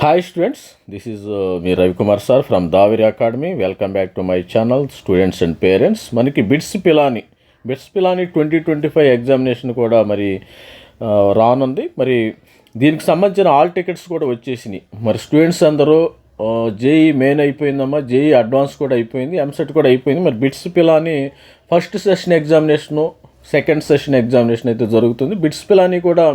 Hi students this is me Ravikumar sir from Daviri academy welcome back to my channel students and parents మనకి BITS Pilani. BITS Pilani twenty twenty five examination కూడా మరి రానుంది. మరి దీనికి సంబంధించిన all tickets కూడా వచ్చేసినాయి. మరి స్టూడెంట్స్ అందరూ జేఈ మెయిన్ అయిపోయిందమ్మా. జేఈ అడ్వాన్స్ కూడా అయిపోయింది. ఎంసెట్ కూడా అయిపోయింది. మరి BITS Pilani first session examination second session examination అయితే జరుగుతుంది. బిట్స్ పిలాని కూడా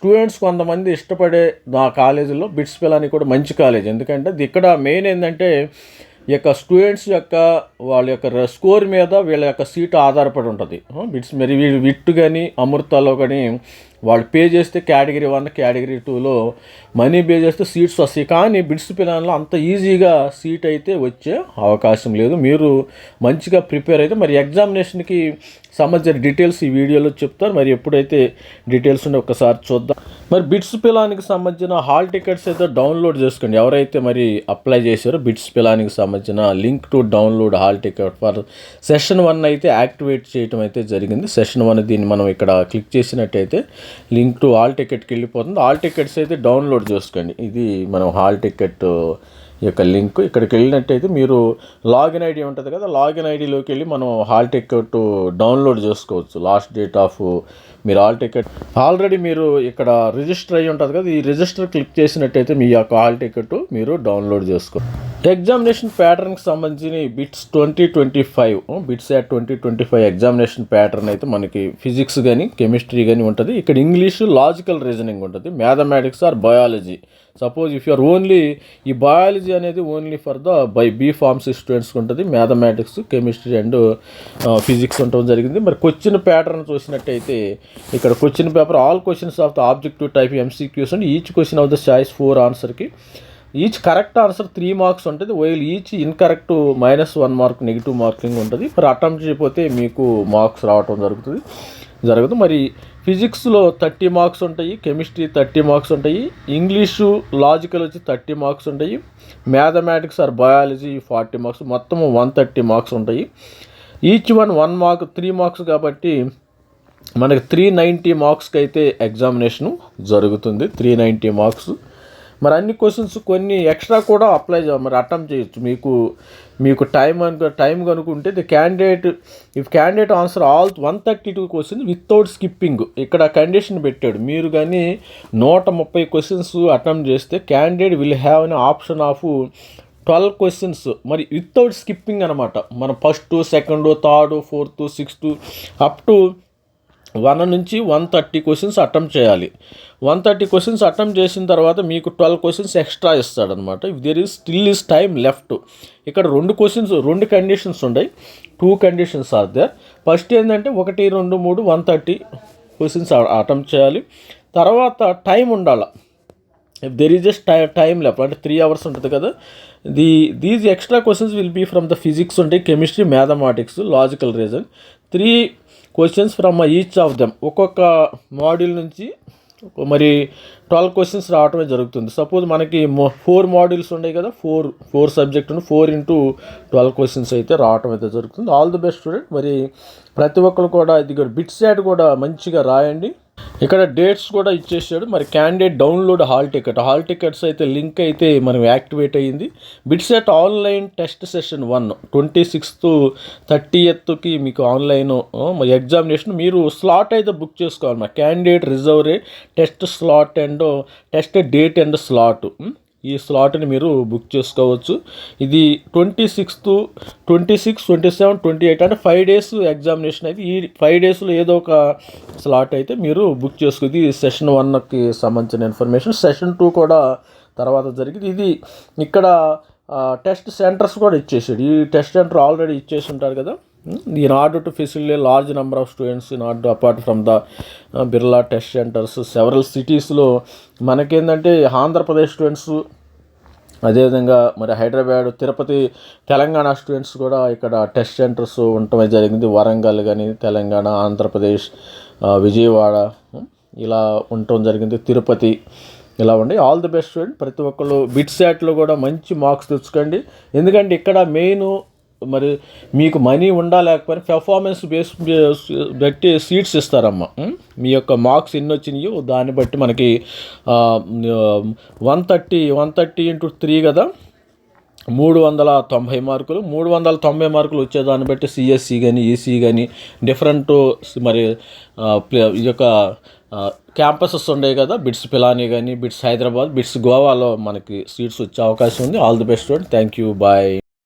స్టూడెంట్స్ కొంతమంది ఇష్టపడే నా కాలేజీలో బిట్స్ పిలాని కూడా మంచి కాలేజ్. ఎందుకంటే ఇక్కడ మెయిన్ ఏంటంటే ఈ యొక్క స్టూడెంట్స్ యొక్క వాళ్ళ యొక్క స్కోర్ మీద వీళ్ళ యొక్క సీటు ఆధారపడి ఉంటుంది. బిట్స్ మరి వీళ్ళు విట్టు కానీ అమృతాలో కానీ వాళ్ళు పే చేస్తే కేటగిరీ వన్ కేటగిరీ టూలో మనీ పే చేస్తే సీట్స్ వస్తాయి. కానీ బిడ్స్ పిల్లల్లో అంత ఈజీగా సీట్ అయితే వచ్చే అవకాశం లేదు. మీరు మంచిగా ప్రిపేర్ అయితే మరి ఎగ్జామినేషన్కి సంబంధించిన డీటెయిల్స్ ఈ వీడియోలో చెప్తారు. మరి ఎప్పుడైతే డీటెయిల్స్ ఉండే ఒకసారి చూద్దాం. మరి బిట్స్ పిలానికి సంబంధించిన హాల్ టికెట్స్ అయితే డౌన్లోడ్ చేసుకోండి. ఎవరైతే మరి అప్లై చేశారో బిట్స్ పిలానికి సంబంధించిన link to download hall ticket for session one అయితే యాక్టివేట్ చేయడం అయితే జరిగింది. సెషన్ వన్ దీన్ని మనం ఇక్కడ క్లిక్ చేసినట్టయితే లింక్ టు హాల్ టికెట్కి వెళ్ళిపోతుంది. హాల్ టికెట్స్ అయితే డౌన్లోడ్ చేసుకోండి. ఇది మనం హాల్ టికెట్ యొక్క లింక్. ఇక్కడికి వెళ్ళినట్టయితే మీరు లాగిన్ ఐడి ఉంటుంది కదా లాగిన్ ఐడిలోకి వెళ్ళి మనం హాల్ టికెట్ డౌన్లోడ్ చేసుకోవచ్చు. లాస్ట్ డేట్ ఆఫ్ మీరు హాల్ టికెట్ ఆల్రెడీ మీరు ఇక్కడ రిజిస్టర్ అయ్యి ఉంటుంది కదా ఈ రిజిస్టర్ క్లిక్ చేసినట్టయితే మీ యొక్క హాల్ టికెట్ మీరు డౌన్లోడ్ చేసుకో. ఎగ్జామినేషన్ ప్యాటర్న్కి సంబంధించిన BITS twenty twenty five BITS at twenty twenty five examination pattern అయితే మనకి ఫిజిక్స్ కానీ కెమిస్ట్రీ కానీ ఉంటుంది. ఇక్కడ ఇంగ్లీషు లాజికల్ రీజనింగ్ ఉంటుంది. Mathematics or biology suppose if you are only ఈ బయాలజీ అనేది only for the by B pharms స్టూడెంట్స్కి ఉంటుంది. మ్యాథమెటిక్స్ కెమిస్ట్రీ అండ్ ఫిజిక్స్ ఉండటం జరిగింది. మరి క్వశ్చన్ ప్యాటర్న్ చూసినట్టయితే ఇక్కడ question paper all questions of the objective type MCQs and each question of the choice four ఆన్సర్కి each correct answer three marks ఉంటుంది while each incorrect minus one mark negative marking ఉంటుంది. మరి attempt చేయకపోతే మీకు marks రావటం జరుగుతుంది. జరగదు. మరి ఫిజిక్స్లో థర్టీ మార్క్స్ ఉంటాయి కెమిస్ట్రీ థర్టీ మార్క్స్ ఉంటాయి ఇంగ్లీషు లాజికల్ వచ్చి థర్టీ మార్క్స్ ఉంటాయి mathematics or biology forty marks మొత్తం వన్ థర్టీ మార్క్స్ ఉంటాయి. Each one one mark three marks కాబట్టి మనకి త్రీ నైంటీ మార్క్స్కి అయితే ఎగ్జామినేషను జరుగుతుంది. త్రీ నైంటీ మార్క్స్ మరి అన్ని క్వశ్చన్స్ కొన్ని ఎక్స్ట్రా కూడా అప్లై చేయాలి మరి అటెంప్ట్ చేయొచ్చు. మీకు మీకు టైం అనుకో టైం కనుక్కుంటే the candidate if candidate answer all one thirty two questions without skipping ఇక్కడ కండిషన్ పెట్టాడు. మీరు కానీ నూట ముప్పై క్వశ్చన్స్ అటెంప్ట్ చేస్తే candidate will have an option of twelve questions మరి వితౌట్ స్కిప్పింగ్ అనమాట మన first second third fourth sixth up to one నుంచి వన్ థర్టీ క్వశ్చన్స్ అటెంప్ట్ చేయాలి. వన్ థర్టీ క్వశ్చన్స్ అటెంప్ట్ చేసిన తర్వాత మీకు twelve questions extra ఇస్తాడనమాట if there is still is time left ఇక్కడ రెండు క్వశ్చన్స్ రెండు కండిషన్స్ ఉన్నాయి two conditions are there first ఏంటంటే ఒకటి రెండు మూడు వన్ థర్టీ క్వశ్చన్స్ అటెంప్ట్ చేయాలి. తర్వాత టైం ఉండాలి. If there is just tie time left అంటే త్రీ అవర్స్ ఉంటుంది కదా. The these extra questions will be from the physics ఉంటాయి chemistry mathematics logical reason three questions from each of them ఒక్కొక్క module నుంచి మరి ట్వెల్వ్ క్వశ్చన్స్ రావటమే జరుగుతుంది. Suppose మనకి ఫోర్ మాడ్యూల్స్ ఉన్నాయి కదా four four subject four into twelve questions అయితే రావటం అయితే జరుగుతుంది. ఆల్ ది బెస్ట్ స్టూడెంట్ మరి ప్రతి ఒక్కరు కూడా ఇది బిట్ సెట్ కూడా మంచిగా రాయండి. ఇక్కడ డేట్స్ కూడా ఇచ్చేసాడు. మరి candidate download hall ticket. Hall tickets అయితే లింక్ అయితే మనం యాక్టివేట్ అయ్యింది. BITSAT online test session one. Twenty sixth thirty ఎత్కి మీకు ఆన్లైన్ ఎగ్జామినేషన్. మీరు స్లాట్ అయితే బుక్ చేసుకోవాలి. మా candidate reserve test slot and test date and slot. ఈ స్లాట్ని మీరు బుక్ చేసుకోవచ్చు. ఇది twenty sixth twenty six twenty seven twenty eight అంటే ఫైవ్ డేస్ ఎగ్జామినేషన్ అయితే ఈ ఫైవ్ డేస్లో ఏదో ఒక స్లాట్ అయితే మీరు బుక్ చేసుకో ఇది సెషన్ వన్కి సంబంధించిన ఇన్ఫర్మేషన్. సెషన్ టూ కూడా తర్వాత జరిగింది. ఇది ఇక్కడ టెస్ట్ సెంటర్స్ కూడా ఇచ్చేసాడు ఈ టెస్ట్ సెంటర్ ఆల్రెడీ ఇచ్చేసి ఉంటారు కదా. ఈ order to facility large number of students not apart from the Birla test centres several సిటీస్లో మనకేంటంటే ఆంధ్రప్రదేశ్ స్టూడెంట్స్ అదేవిధంగా మరి హైదరాబాద్ తిరుపతి తెలంగాణ స్టూడెంట్స్ కూడా ఇక్కడ టెస్ట్ సెంటర్స్ ఉండటమే జరిగింది. వరంగల్ కానీ తెలంగాణ ఆంధ్రప్రదేశ్ విజయవాడ ఇలా ఉండటం జరిగింది. తిరుపతి ఇలా ఉండి ఆల్ ది బెస్ట్ స్టూడెంట్ ప్రతి ఒక్కళ్ళు బిట్ శాట్లో కూడా మంచి మార్క్స్ తెచ్చుకోండి. ఎందుకంటే ఇక్కడ మెయిన్ మరి మీకు మనీ ఉండా లేకపోయినా పెర్ఫార్మెన్స్ బేస్ బట్టి సీట్స్ ఇస్తారమ్మా. మీ యొక్క మార్క్స్ ఎన్ని వచ్చినాయో దాన్ని బట్టి మనకి one thirty one thirty into three కదా. మూడు వందల తొంభై మార్కులు. మూడు వందల తొంభై మార్కులు వచ్చేదాన్ని బట్టి సిఎస్సి కానీ ఈసీ కానీ డిఫరెంట్ మరి ప్లే- ఈ యొక్క క్యాంపసెస్ ఉన్నాయి కదా. బిట్స్ పిలానీ కానీ బిట్స్ హైదరాబాద్ బిట్స్ గోవాలో మనకి సీట్స్ వచ్చే అవకాశం ఉంది. All the best thank you bye